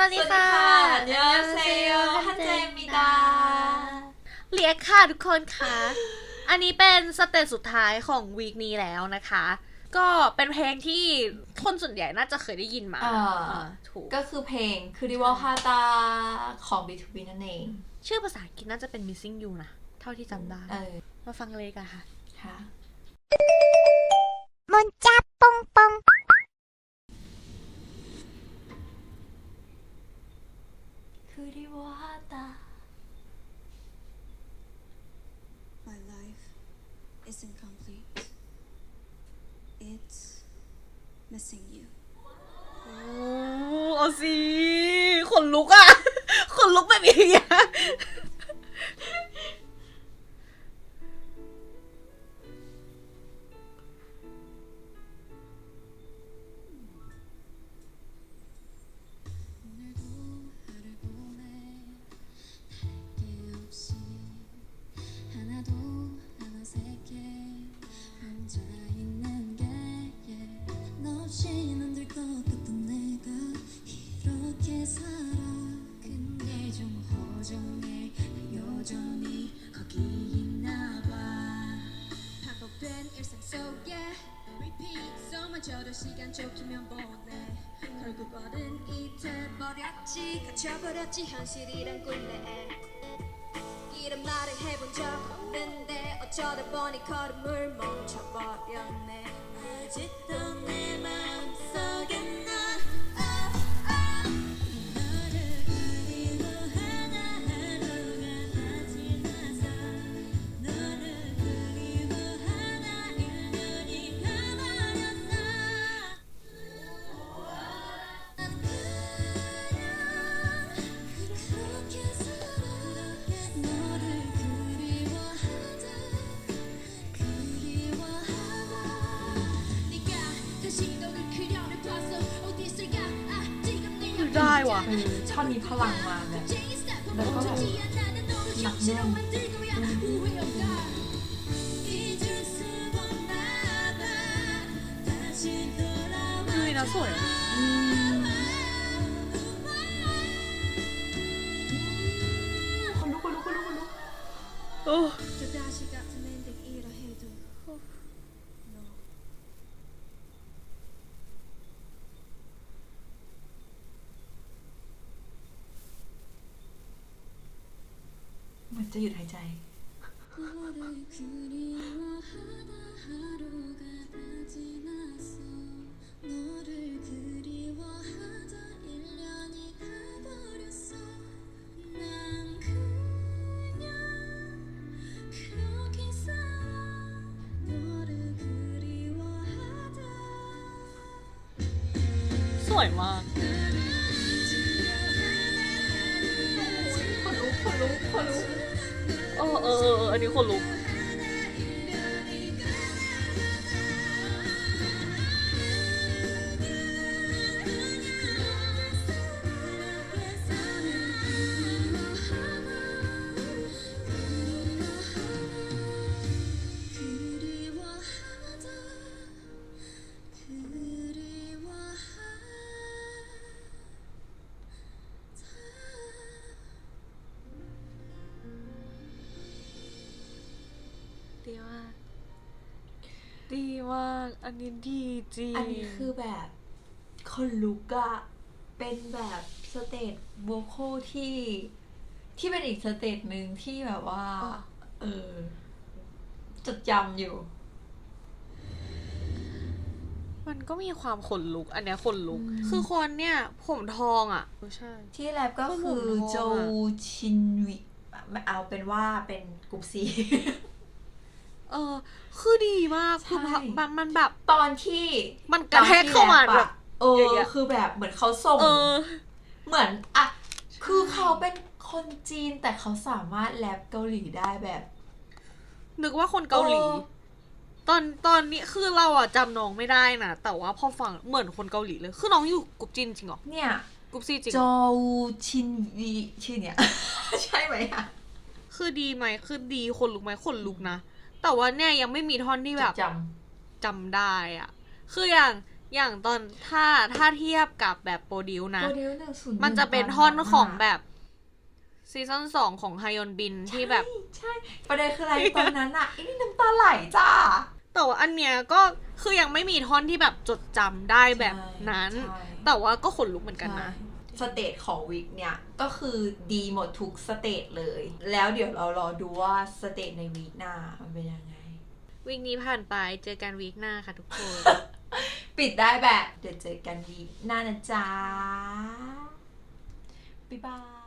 วัสดีค่ะเยอเซลฮันเจมิดาเรียกค่ะทุกคนค่ะ อันนี้เป็นสเตจสุดท้ายของวีคนี้แล้วนะคะ ก็เป็นเพลงที่คนส่วนใหญ่น่าจะเคยได้ยินมาถูกก็คือเพลงคือดิวอลฮาตาของ B2B นั่นเอง ชื่อภาษาอังกฤษน่าจะเป็น missing you นะ เท่าที่จำได้มาฟังเลยกันค่ะ ค่ะมนจ คือดิวอลฮาตา My life isn't complete. It's missing you. โอ้เอาสิขนลุกอะ ขนลุกแบบนี้อะ repeat so much 어려 시간 좁히면 보내 결국 어른 잊어버렸지. 갇혀버렸지. 현실이란 굴레에 이런 말을 해본 적 없는데 어쩌다 보니 걸음을 멈춰버렸네. 아직도 내 마음 ว่ะชอบมีพลังมาเนี่ยแล้วก็แบบหนักแน่นลุยนะสวยคนลุกคนลุกคนลุกคนลุกโอ้ันจะหยุดหายใจ สวยมากคนลุกคนลุกคนลุก เออเออเอออันนี้คนลุก ดีมาก ดีมาก อันนี้ดีจริง อันนี้คือแบบคนลุกอะเป็นแบบสเตจโวคอลที่ ที่เป็นอีกสเตจหนึ่งที่แบบว่าเออ จดจำอยู่ มันก็มีความขนลุก อันเนี้ยขนลุก อืม คือคนเนี่ย ผมทองอะเออใช่ ที่แรปก็ก็คือหมุนทองอะโจชินวิ เอาเป็นว่าเป็นกลุ่มซี เออ คือดีมากใช่คือมันมันแบบ ตอนที่มันกระแทกเข้ามาตอนที่แบรบปอะเอออย่างเงี้ย คือแบบเหมือนเขาส่ง เออ เหมือนอะคือเขาเป็นคนจีนแต่เขาสามารถแรปเกาหลีได้แบบ นึกว่าคนเกาหลี เออ ตอนตอนนี้คือเราอะจำน้องไม่ได้นะแต่ว่าพอฟังเหมือนคนเกาหลีเลย คือน้องอยู่กรุ๊ปจีนจริงเหรอเนี่ยกรุ๊ปซีจริงโจเหรอชินวีชื่อเนี่ย ใช่ไหมอะคือดีไหมคือดีคนลุกไหมคนลุกนะ แต่ว่าเนี่ยยังไม่มีท่อนที่จแบบดจจำได้อะคืออย่างอย่างตอนถ้าถ้าเทียบกับแบบโปรดิวนะโมเดลหนึ่งศูนย์มันจะเป็นท่อนของแบบซีซั่นสองของไฮยอนบินที่แบบ ใช่ ประเด็นคืออะไรตอนนั้นอะไอ้นี่น้ำตาไหลจ้าแต่ว่าอันเนี้ยก็คือยังไม่มีท่อนที่แบบจดจำได้แบบนั้นใช่แต่ว่าก็ขนลุกเหมือนกันนะ สเตจของวิกเนี่ย ก็คือดีหมดทุกสเตจเลย แล้วเดี๋ยวเรารอดูว่าสเตจในวีคหน้ามันเป็นยังไงวีคนี้ผ่านไปเจอกันวีคหน้าค่ะทุกคน ปิดได้แบบ เดี๋ยวเจอกันวีคหน้านะจ๊ะบ๊ายบาย